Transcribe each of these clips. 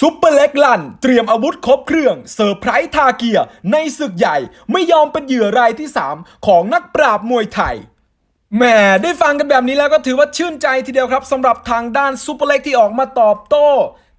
ซุปเปอร์เล็กลัน เตรียมอาวุธครบเครื่องเซอร์ไพรส์ทาเกียในศึกใหญ่ไม่ยอมเป็นเหยื่อรายที่ 3 ของนักปราบมวยไทยแหมได้ฟังกันแบบนี้แล้วก็ถือว่าชื่นใจทีเดียวครับสำหรับทางด้านซูเปอร์เล็กที่ออกมาตอบโต้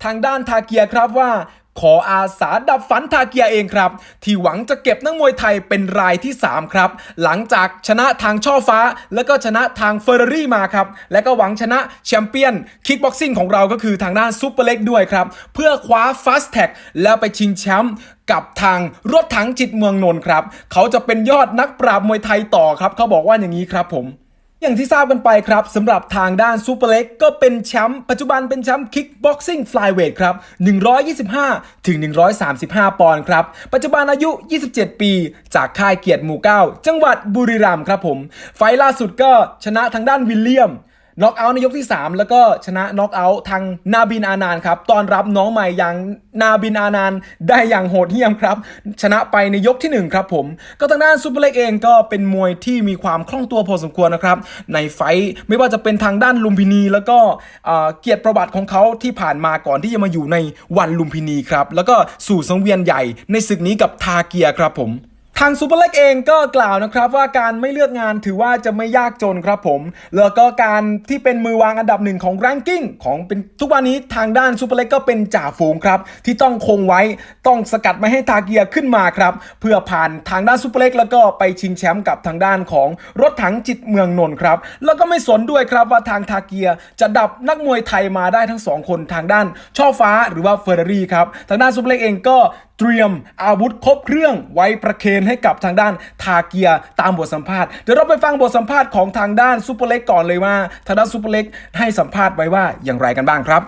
ทางด้านทาเกียครับว่า ขออาสาดับฝันทาเกียเองครับ ที่หวังจะเก็บนักมวยไทยเป็นรายที่ 3 ครับ หลังจากชนะทางช่อฟ้า แล้วก็ชนะทางเฟอร์รารี่มาครับ และก็หวังชนะแชมเปี้ยนคิกบ็อกซิ่งของเราก็คือทางด้านซูเปอร์เล็กด้วยครับ เพื่อคว้าฟาสแท็กแล้วไปชิงแชมป์กับทางรถถังจิตเมืองนนท์ครับ เขาจะเป็นยอดนักปราบมวยไทยต่อครับ เขาบอกว่าอย่างนี้ครับผม อย่างที่ทราบกันไปครับสำหรับทางด้านซูเปอร์เล็กก็เป็นแชมป์ปัจจุบันเป็นแชมป์คิกบ็อกซิ่งฟลายเวทครับ 125 ถึง 135 ปอนด์ครับ ปัจจุบันอายุ 27 ปี จากค่ายเกียรติหมู่เก้าจังหวัดบุรีรัมย์ครับผม ไฟล์ล่าสุดก็ชนะทางด้านวิลเลียม น็อกเอาท์ในยกที่ 3 แล้วก็ชนะน็อกเอาท์ทางนาบินอานานครับตอนรับน้องใหม่อย่างนาบินอานานได้อย่างโหดเหี้ยมครับ ชนะไปในยกที่ 1 ครับผม ก็ทางด้านซูเปอร์เล็กเองก็เป็นมวยที่มีความคล่องตัวพอสมควรนะครับ ในไฟไม่ว่าจะเป็นทางด้านลุมพินี แล้วก็เกียรติประวัติของเขาที่ผ่านมาก่อนที่จะมาอยู่ในวันลุมพินีครับแล้วก็สู่สังเวียนใหญ่ในศึกนี้กับทาเกียครับผม ทางซูเปอร์เล็กเองก็กล่าวนะครับว่าการไม่เลือกงานถือว่าจะไม่ยากจนครับผม แล้วก็การที่เป็นมือวางอันดับหนึ่งของ r รงกิ้งของเป็นทุกวันนี้ทางด้านซูเปอร์เล็กก็เป็นจ่าฝูงครับ ที่ต้องคงไว้ต้องสกัดไม่ให้ทาเกียขึ้นมาครับ เพื่อผ่านทางด้านซูเปอร์เล็กแล้วก็ไปชิงแชมป์กับทางด้านของรถถังจิตเมืองนนท์ครับ แล้วก็ไม่สนด้วยครับว่าทางทาเกียจะดับนักมวยไทยมาได้ทั้งสองคนทางด้านช่อฟ้าหรือว่าเฟอร์รารี่ครับทางด้านซูเปอร์เล็กเองก็ เตรียมอาวุธครบเครื่องไว้ประเคนให้กับทางด้านทาเกียตามบทสัมภาษณ์ เดี๋ยวเราไปฟังบทสัมภาษณ์ของทางด้านซูเปอร์เล็กก่อนเลยว่าทางด้านซูเปอร์เล็กให้สัมภาษณ์ไว้ว่าอย่างไรกันบ้างครับ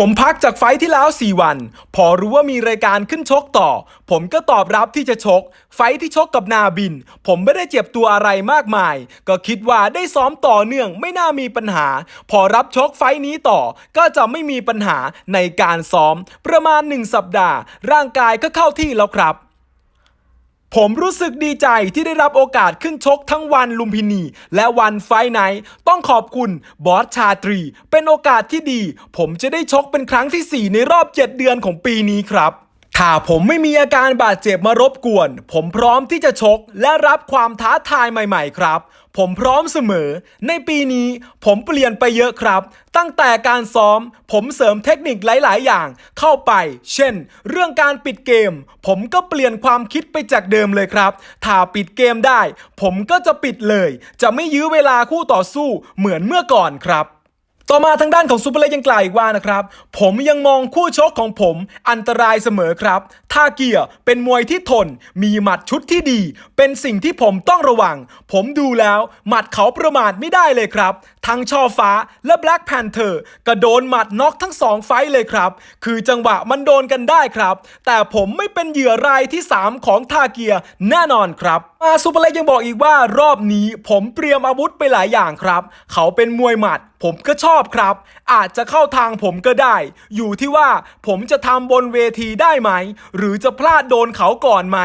ผมพักจากไฟที่แล้ว 4 วัน พอรู้ว่ามีรายการขึ้นชกต่อ ผมก็ตอบรับที่จะชก ไฟที่ชกกับนาบิน ผมไม่ได้เจ็บตัวอะไรมากมาย ก็คิดว่าได้ซ้อมต่อเนื่องไม่น่ามีปัญหา พอรับชกไฟนี้ต่อ ก็จะไม่มีปัญหาในการซ้อม ประมาณ 1 สัปดาห์ ร่างกายก็เข้าที่แล้วครับ ผมรู้สึกดีใจที่ได้รับโอกาสขึ้นชกทั้งวันลุมพินี และวันไฟไนต้องขอบคุณบอสชาตรี เป็นโอกาสที่ดี ผมจะได้ชกเป็นครั้งที่ 4 ในรอบ 7 เดือนของปีนี้ครับ ถ้าผมไม่มีอาการบาดเจ็บมารบกวน ผมพร้อมที่จะชกและรับความท้าทายใหม่ ๆ ครับ ผมพร้อมเสมอ ในปีนี้ผมเปลี่ยนไปเยอะครับ ตั้งแต่การซ้อม ผมเสริมเทคนิคหลาย ๆ อย่าง เข้าไป เช่น เรื่องการปิดเกม ผมก็เปลี่ยนความคิดไปจากเดิมเลยครับ ถ้าปิดเกมได้ ผมก็จะปิดเลย จะไม่ยื้อเวลาคู่ต่อสู้เหมือนเมื่อก่อนครับ ต่อมาทางด้านของซูเปอร์เล็กยังกล่าวอีกว่านะครับ ผมยังมองคู่ชกของผมอันตรายเสมอครับท่าเกียร์เป็นมวยที่ทน มีหมัดชุดที่ดี เป็นสิ่งที่ผมต้องระวัง ผมดูแล้วหมัดเขาประมาทไม่ได้เลยครับ ทั้งช่อฟ้าและ Black Panther ก็โดนหมัดน็อกทั้งสองไฟต์เลยครับ คือจังหวะมันโดนกันได้ครับ แต่ผมไม่เป็นเหยื่อรายที่ 3 ของทาเกียร์แน่นอนครับมาซูเปอร์เล็กยังบอกอีกว่ารอบนี้ผมเตรียมอาวุธไปหลายอย่างครับ เขาเป็นมวยหมัดผมก็ชอบครับ อาจจะเข้าทางผมก็ได้ อยู่ที่ว่าผมจะทำบนเวทีได้ไหม หรือจะพลาดโดนเขาก่อนไหม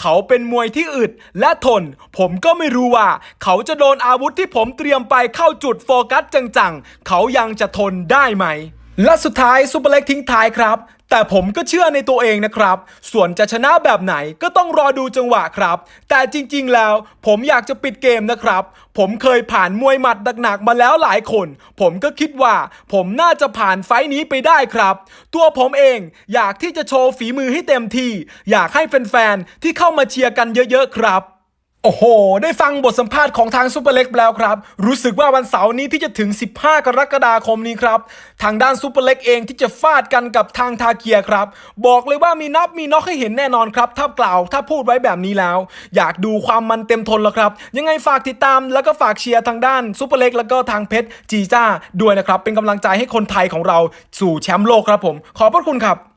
เขาเป็นมวยที่อึดและทน ผมก็ไม่รู้ว่า เขาจะโดนอาวุธที่ผมเตรียมไปเข้าจุดโฟกัสจังๆ เขายังจะทนได้ไหมและสุดท้ายซูเปอร์เล็กทิ้งท้ายครับ แต่ผมก็เชื่อในตัวเองนะครับ ส่วนจะชนะแบบไหนก็ต้องรอดูจังหวะครับ แต่จริงๆแล้วผมอยากจะปิดเกมนะครับ ผมเคยผ่านมวยหมัดหนักๆมาแล้วหลายคน ผมก็คิดว่า ผมน่าจะผ่านไฟท์นี้ไปได้ครับ ตัวผมเองอยากที่จะโชว์ฝีมือให้เต็มที่ อยากให้แฟนๆที่เข้ามาเชียร์กันเยอะๆครับ โอ้โห ได้ฟังบทสัมภาษณ์ของทางซูเปอร์เล็กแล้วครับ รู้สึกว่าวันเสาร์นี้ที่จะถึง 15 กรกฎาคมนี้ครับ ทางด้านซูเปอร์เล็กเองที่จะฟาดกันกับทางทาเกียครับ บอกเลยว่ามีนับมีน็อกให้เห็นแน่นอนครับ ถ้ากล่าวถ้าพูดไว้แบบนี้แล้ว อยากดูความมันเต็มทนแล้วครับ ยังไงฝากติดตามแล้วก็ฝากเชียร์ทางด้านซูเปอร์เล็กแล้วก็ทางเพชรจีจ้าด้วยนะครับ เป็นกำลังใจให้คนไทยของเราสู่แชมป์โลกครับผม ขอบพระคุณครับ